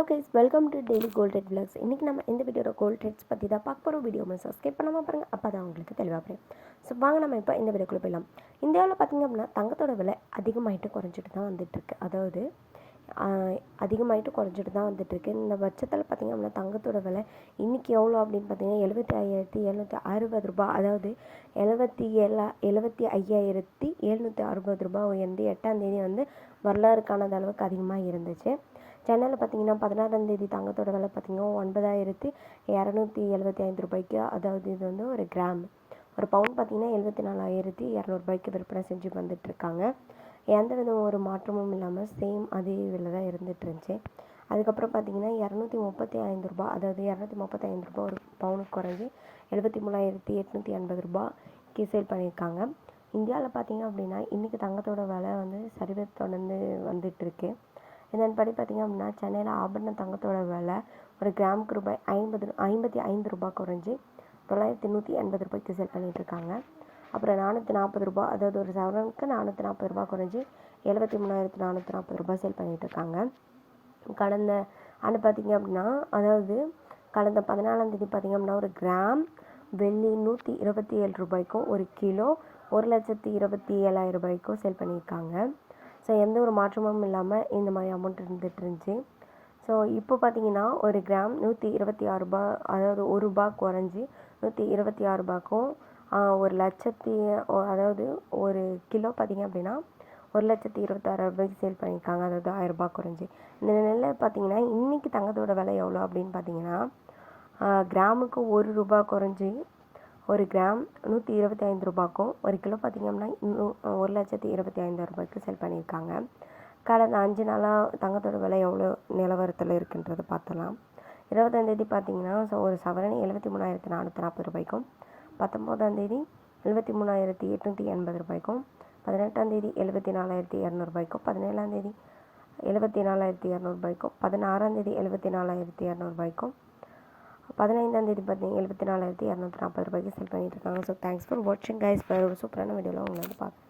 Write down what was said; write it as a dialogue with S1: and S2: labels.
S1: Okay welcome to daily gold rate blogs இன்றைக்கி நம்ம இந்த வீடியோட கோல்ட் ரேட்ஸ் பற்றி தான் பார்க்க போகிறோம் வீடியோ மிஸ் சப்ஸ்கிரைப் பண்ணாமல் பாருங்கள் அப்போ தான் உங்களுக்கு தெளிவாக புரியும். ஸோ வாங்க நம்ம இப்போ இந்த வீடியோக்குள்ளே போயிடலாம். இந்தியாவில் பார்த்திங்க அப்படின்னா தங்கத்தோட விலை அதிகமாகிட்டு குறைஞ்சிட்டு தான் வந்துட்டுருக்கு அதாவது அதிகமாகிட்டு குறைஞ்சிட்டு தான் வந்துட்டுருக்கு இந்த பட்சத்தில் பார்த்திங்க அப்படின்னா தங்கத்தோட விலை இன்றைக்கி எவ்வளோ அப்படின்னு பார்த்தீங்கன்னா எழுபத்தி ஐயாயிரத்தி எழுநூற்றி அறுபது ரூபாய். அதாவது எழுபத்தி ஏழா எழுபத்தி ஐயாயிரத்தி எழுநூற்றி அறுபது ரூபாய் உயர்ந்து எட்டாம் தேதி வந்து வரலாறு காணாத அளவுக்கு அதிகமாக இருந்துச்சு. சென்னையில் பார்த்தீங்கன்னா பதினாறாந்தேதி தங்கத்தோட விலை பார்த்தீங்கன்னா ஒன்பதாயிரத்தி இரநூத்தி எழுபத்தி ஐந்து ரூபாய்க்கு அதாவது இது வந்து ஒரு கிராம். ஒரு பவுன் பார்த்தீங்கன்னா எழுபத்தி நாலாயிரத்தி இரநூறுபாய்க்கு விற்பனை செஞ்சு வந்துட்டுருக்காங்க. எந்த வித ஒரு மாற்றமும் இல்லாமல் சேம் அதே விலை தான் இருந்துட்டு இருந்துச்சு அதுக்கப்புறம் பார்த்தீங்கன்னா இரநூத்தி முப்பத்தி ஐந்து ரூபா அதாவது இரநூத்தி முப்பத்தி ஐந்து ரூபாய் ஒரு பவுனுக்கு குறைஞ்சி எழுபத்தி மூணாயிரத்தி எட்நூற்றி எண்பது ரூபாய்க்கு சேல் பண்ணியிருக்காங்க. இந்தியாவில் பார்த்தீங்க அப்படின்னா இன்றைக்கி தங்கத்தோட விலை வந்து சரிவை தொடர்ந்து வந்துட்டுருக்கு. இதன்படி பார்த்திங்க அப்படின்னா சென்னையில் ஆபரண தங்கத்தோட விலை ஒரு கிராமுக்கு ரூபாய் ஐம்பது ஐம்பத்தி ஐந்து ரூபாய் குறைஞ்சி தொள்ளாயிரத்தி நூற்றி எண்பது ரூபாய்க்கு சேல் பண்ணிகிட்ருக்காங்க இருக்காங்க. அப்புறம் நானூற்றி நாற்பது ரூபாய் அதாவது ஒரு சவரனுக்கு நானூற்றி நாற்பது ரூபாய் குறைஞ்சி எழுபத்தி மூணாயிரத்தி நானூற்றி நாற்பது ரூபாய் சேல் பண்ணிகிட்ருக்காங்க இருக்காங்க. கடந்த ஆண்டு பார்த்திங்க அப்படின்னா அதாவது கடந்த பதினாலாந்தேதி பார்த்திங்க பார்த்தீங்க அப்படின்னா ஒரு கிராம் வெள்ளி நூற்றி இருபத்தி ஏழு ரூபாய்க்கும் ஒரு கிலோ ஒரு லட்சத்தி இருபத்தி ஏழாயிரம் ரூபாய்க்கும் சேல் பண்ணியிருக்காங்க. ஸோ எந்த ஒரு மாற்றமும் இல்லாமல் இந்த மாதிரி அமௌண்ட் இருந்துட்டு இருந்துச்சு ஸோ இப்போ பார்த்தீங்கன்னா ஒரு கிராம் நூற்றி இருபத்தி ஆறு ரூபாய் அதாவது ஒரு ரூபா குறைஞ்சி நூற்றி இருபத்தி ஆறு ரூபாய்க்கும் ஒரு லட்சத்தி அதாவது ஒரு கிலோ பார்த்தீங்க அப்படின்னா ஒரு லட்சத்தி இருபத்தாறு ரூபாய்க்கு சேல் பண்ணியிருக்காங்க. அதாவது ஆயிரம் ரூபாய் குறைஞ்சி. இந்த நிலையில் பார்த்தீங்கன்னா இன்றைக்கி தங்கத்தோட விலை எவ்வளோ அப்படின்னு பார்த்தீங்கன்னா கிராமுக்கு ஒரு ரூபாய் குறைஞ்சி ஒரு கிராம் நூற்றி இருபத்தி ஐந்து ரூபாய்க்கும் ஒரு கிலோ பார்த்திங்க அப்படின்னா இன்னும் ஒரு லட்சத்தி இருபத்தி ஐந்தாயிரம் ரூபாய்க்கு செல் பண்ணியிருக்காங்க. கடந்த அஞ்சு நாளாக தங்கத்தோட விலை எவ்வளோ நிலவரத்தில் இருக்குன்றது பார்த்தலாம். இருபதாந்தேதி பார்த்தீங்கன்னா ஸோ ஒரு சவரன் எழுபத்தி மூணாயிரத்தி நானூற்றி நாற்பது ரூபாய்க்கும் பத்தொம்போதாந்தேதி எழுபத்தி மூணாயிரத்தி எட்நூற்றி எண்பது ரூபாய்க்கும் பதினெட்டாந்தேதி எழுபத்தி நாலாயிரத்தி இரநூறுபாய்க்கும் பதினேழாந்தேதி எழுபத்தி நாலாயிரத்தி இரநூறுபாய்க்கும் பதினாறாந்தேதி எழுபத்தி நாலாயிரத்தி இரநூறுபாய்க்கும் பதினைந்தாந்தேதி பார்த்தீங்கன்னா எழுபத்தி நாலாயிரத்தி இரநூத்தி நாற்பது ரூபாய்க்கு செல் பண்ணிட்டு இருக்காங்க. ஸோ தேங்க்ஸ் ஃபார் வாட்சிங் கைஸ் வேறு ஒரு சூப்பரான வீடியோவில் உங்களை வந்து பார்க்குறேன்